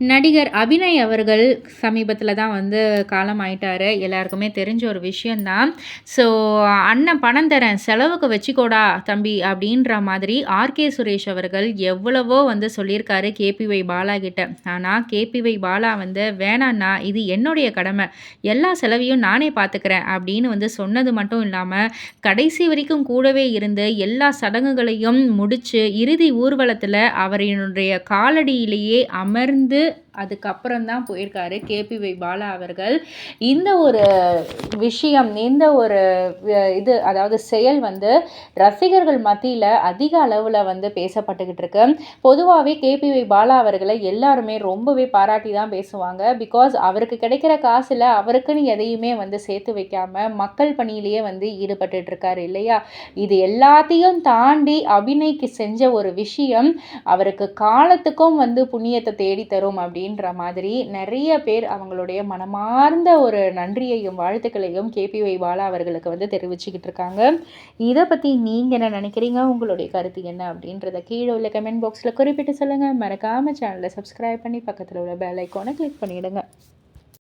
நடிகர் அபிநய் அவர்கள் சமீபத்தில் தான் வந்து காலம் ஆயிட்டார். எல்லாருக்குமே தெரிஞ்ச ஒரு விஷயந்தான் ஸோ அண்ணன் பணம் தரேன் செலவுக்கு வச்சுக்கோடா தம்பி அப்படின்ற மாதிரி ஆர்கே சுரேஷ் அவர்கள் எவ்வளவோ வந்து சொல்லியிருக்காரு கேபிஒய் பாலா கிட்ட. ஆனால் கேபிஒய் பாலா வந்து வேணாண்ணா இது என்னுடைய கடமை. எல்லா செலவையும் நானே பார்த்துக்கிறேன் அப்படின்னு வந்து சொன்னது மட்டும் இல்லாமல் கடைசி வரைக்கும் கூடவே இருந்து எல்லா சடங்குகளையும் முடித்து இறுதி ஊர்வலத்தில் அவரினுடைய காலடியிலேயே அமர்ந்து it அதுக்கப்புறம் தான் போயிருக்காரு கேபிவை பாலா அவர்கள். இந்த ஒரு விஷயம் இந்த ஒரு இது அதாவது செயல் வந்து ரசிகர்கள் மத்தியில் அதிக அளவில் வந்து பேசப்பட்டுக்கிட்டு இருக்கு. பொதுவாகவே கேபிவை பாலா அவர்களை எல்லாருமே ரொம்பவே பாராட்டி தான் பேசுவாங்க. பிகாஸ் அவருக்கு கிடைக்கிற காசில் அவருக்குன்னு எதையுமே வந்து சேர்த்து வைக்காம மக்கள் பணியிலேயே வந்து ஈடுபட்டு இருக்காரு இல்லையா? இது எல்லாத்தையும் தாண்டி அபிநய்க்கு செஞ்ச ஒரு விஷயம் அவருக்கு காலத்துக்கும் வந்து புண்ணியத்தை தேடி தரும் அப்படின்னு அப்படின்ற மாதிரி நிறைய பேர் அவங்களுடைய மனமார்ந்த ஒரு நன்றியையும் வாழ்த்துக்களையும் கேபிஒய் பாலா அவர்களுக்கு வந்து தெரிவிச்சுக்கிட்டு இருக்காங்க. இதை பற்றி நீங்கள் என்ன நினைக்கிறீங்க? உங்களுடைய கருத்து என்ன? அப்படின்றத கீழே உள்ள கமெண்ட் பாக்ஸில் குறிப்பிட்டு சொல்லுங்கள் மறக்காமல் சேனலை சப்ஸ்கிரைப் பண்ணி பக்கத்தில் உள்ள பெல் ஐக்கானை கிளிக் பண்ணிவிடுங்க